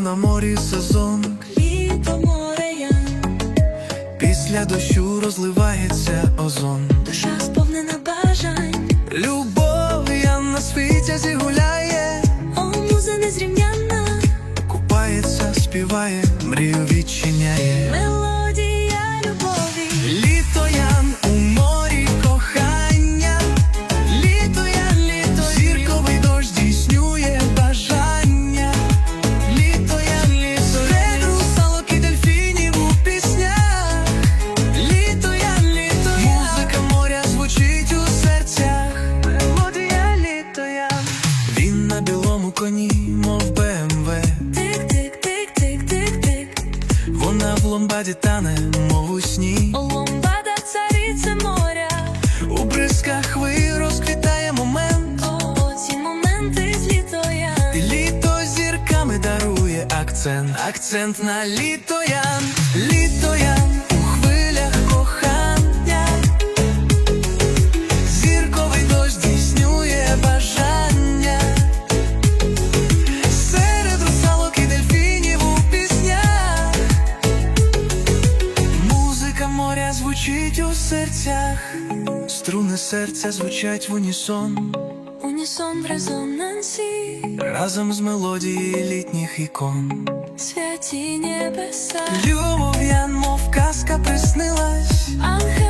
на морі сезон, літо море я, після дощу розливається озон. душа сповнена бажань, Любов я на світі зігуляє, о, муза незрівнянна, купається, співає, мрію відчиняє. мелодія Ломбаді тане, мов у сні. Оломбада цариця моря, У бризках хвиль розквітає момент. о, ці моменти з літо я, І літо зірками дарує акцент. Акцент на літо серцях, струни серця звучать в унісон, унісон в резонансі, разом з мелодією літніх ікон. Святі небеса, любов мов казка приснилась. Ангел